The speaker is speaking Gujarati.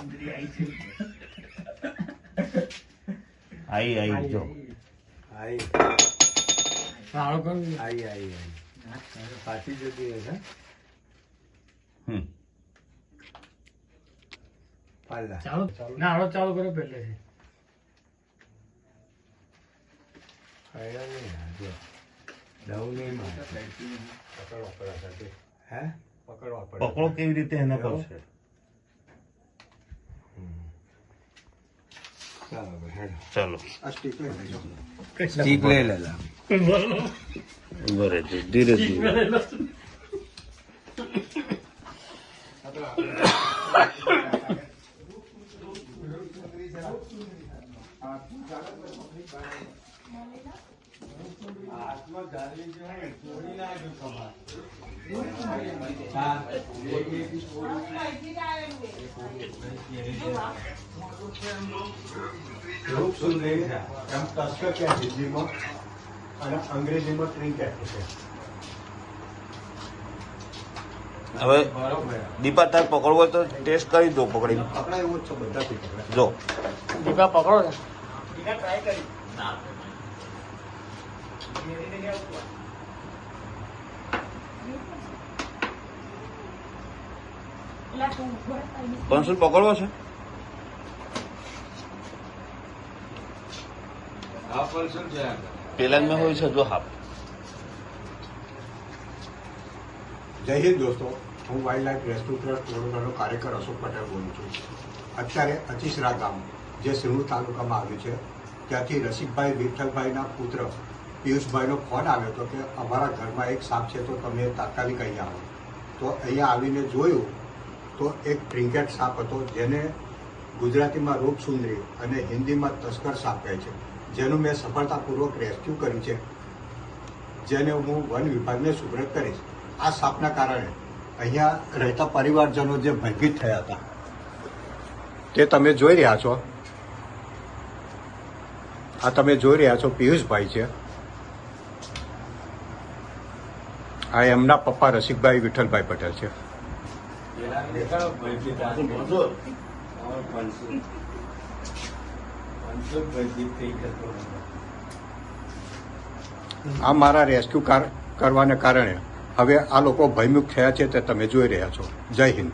સુંદરી આઈ છે આઈ આઈ જો. આઈ. સારો કરું આઈ આઈ આઈ. પાછી જતી હશે હમ. પાલ્લા ચાલો. ના ચાલુ કરો પહેલેથી આયા નહીં આ જો. દઉં નહીં મારે પકડવા પડે હે? પકડવા પડે પકડો કેવી રીતે એને પર ચાલો. ભાઈ હેડો ચાલો આ સ્ટીક લઈ લેજો સ્ટીક રૂપ છે. એમ કે હિન્દીમાં અને અંગ્રેજીમાં ટ્રિંકેટ છે. હવે દીપા તાર પકડવો તો ટેસ્ટ કરી દો પકડીને. આપણા એવું જ છે બધાથી જો. દીપા પકડો ને. ટ્રાય પકડવો છે પકડવો છે પેલા હોય છે જો હાફ જય હિન્દ દોસ્તો હું વાઇલ્ડ લાઈફ રેસ્ક્યુ ટ્રસ્ટ વડોદરાનો કાર્યકર અશોક પટેલ બોલું છું અત્યારે અચીસરા ગામ જે સિંહુ તાલુકામાં આવ્યું છે ત્યાંથી રસિકભાઈ વિઠ્ઠલભાઈના પુત્ર પિયુષભાઈનો ફોન આવ્યો હતો કે અમારા ઘરમાં એક સાપ છે તો તમે તાત્કાલિક અહીંયા આવો. તો અહીંયા આવીને જોયું તો એક ટ્રિંકેટ સાપ હતો જેને ગુજરાતીમાં રૂપસુંદરી અને હિન્દીમાં તસ્કર સાપ કહે છે, જેનું મેં સફળતાપૂર્વક રેસ્ક્યુ કર્યું છે, જેને હું વન વિભાગને સુપ્રત કરીશ. આ સાપના કારણે અહીંયા રહેતા પરિવારજનો જે ભયભીત થયા હતા, તે તમે જોઈ રહ્યા છો? આ તમે જોઈ રહ્યા છો પિયુષભાઈ છે. આ એમના પપ્પા રસિકભાઈ વિઠ્ઠલભાઈ પટેલ છે. આ મારા રેસ્ક્યુ કાર કરવાને કારણે હવે આ લોકો ભયમુખ થયા છે તે તમે જોઈ રહ્યા છો. જય હિન્દ.